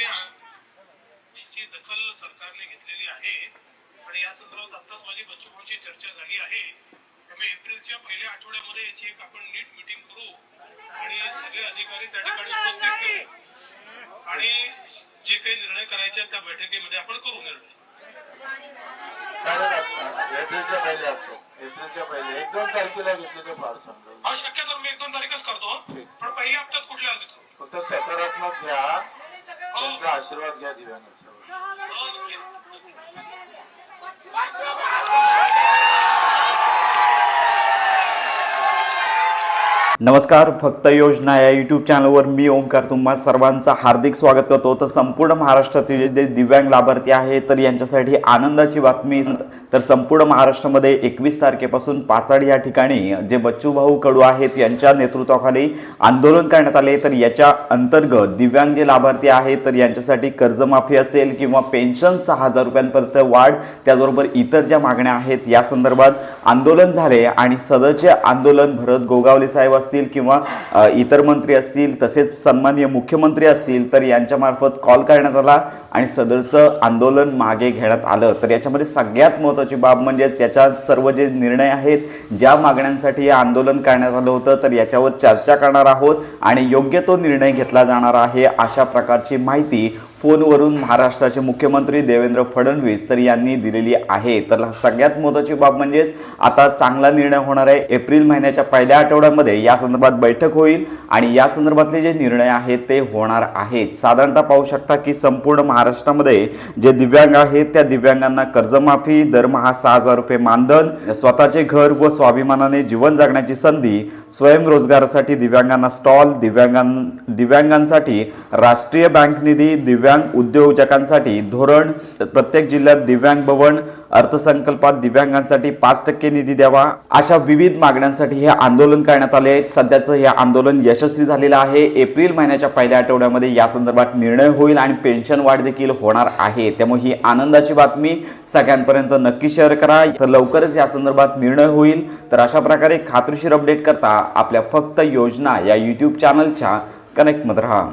बैठकी ची दखल सरकारने घेतलेली आहे आणि या संदर्भात आत्ताच माझी बच्चूभाऊची चर्चा झाली आहे. त्यामुळे एप्रिलच्या पहिल्या आठवड्यामध्ये याची एक आपण नीट मिटिंग करू आणि सगळे अधिकारी त्या ठिकाणी उपस्थित करू आणि जे काही निर्णय करायचे आहेत त्या बैठकीमध्ये आपण करू निर्णय. एप्रिलच्या पहिले असतो एप्रिलच्या पहिले. एक दोन तारखेला घेतले तर फार समजा हा शक्यतो मी एक दोन तारीखच करतो पण पहिल्या हप्त्यात कुठल्या फक्त सकारात्मक घ्या. आशीर्वाद घ्या दिव्यांगाचा नमस्कार फक्त योजना या यूट्यूब चॅनलवर मी ओमकार तुम्हा सर्वांचं हार्दिक स्वागत करतो. तर संपूर्ण महाराष्ट्रातील जे दिव्यांग लाभार्थी आहेत तर यांच्यासाठी आनंदाची बातमी. तर संपूर्ण महाराष्ट्रामध्ये एकवीस तारखेपासून पाचाड या ठिकाणी जे बच्चूभाऊ कडू आहेत यांच्या नेतृत्वाखाली आंदोलन करण्यात आले. तर याच्या अंतर्गत दिव्यांग जे लाभार्थी आहेत तर यांच्यासाठी कर्जमाफी असेल किंवा पेन्शन सहा हजार रुपयांपर्यंत वाढ त्याचबरोबर इतर ज्या मागण्या आहेत या संदर्भात आंदोलन झाले. आणि सदरचे आंदोलन भरत गोगावले साहेब असतील किंवा इतर मंत्री असतील तसेच सन्माननीय मुख्यमंत्री असतील तर यांच्यामार्फत कॉल करण्यात आला आणि सदरचं आंदोलन मागे घेण्यात आलं. तर याच्यामध्ये सगळ्यात महत्त्वाची बाब म्हणजेच याच्या सर्व जे निर्णय आहेत ज्या मागण्यांसाठी हे आंदोलन करण्यात आलं होतं तर याच्यावर चर्चा करणार आहोत आणि योग्य तो निर्णय घेतला जाणार आहे अशा प्रकारची माहिती फोनवरून महाराष्ट्राचे मुख्यमंत्री देवेंद्र फडणवीस तर यांनी दिलेली आहे. तर सगळ्यात महत्त्वाची बाब म्हणजेच आता चांगला निर्णय होणार आहे. एप्रिल महिन्याच्या पहिल्या आठवड्यामध्ये या संदर्भात बैठक होईल आणि या संदर्भातले जे निर्णय आहेत ते होणार आहेत. साधारणतः पाहू शकता की संपूर्ण महाराष्ट्रामध्ये जे दिव्यांग आहेत त्या दिव्यांगांना कर्जमाफी दरमहा सहा हजार रुपये मानधन स्वतःचे घर व स्वाभिमानाने जीवन जगण्याची संधी स्वयंरोजगारासाठी दिव्यांगांना स्टॉल दिव्यांगां दिव्यांगांसाठी राष्ट्रीय बँक निधी दिव्यांग उद्योजकांसाठी धोरण प्रत्येक जिल्ह्यात दिव्यांग भवन अर्थसंकल्पात दिव्यांगांसाठी पाच टक्के निधी द्यावा. अशा विविध मागण्यांसाठी हे आंदोलन करण्यात आले सध्याचं हे आंदोलन यशस्वी झालेलं आहे. एप्रिल महिन्याच्या पहिल्या आठवड्यामध्ये या संदर्भात निर्णय होईल आणि पेन्शन वाढ देखील होणार आहे. त्यामुळे ही आनंदाची बातमी सगळ्यांपर्यंत नक्की शेअर करा. तर लवकरच या संदर्भात निर्णय होईल. तर अशा प्रकारे खात्रीशीर अपडेट करता आपल्या फक्त योजना या यूट्यूब चॅनलच्या कनेक्टमध्ये राहा.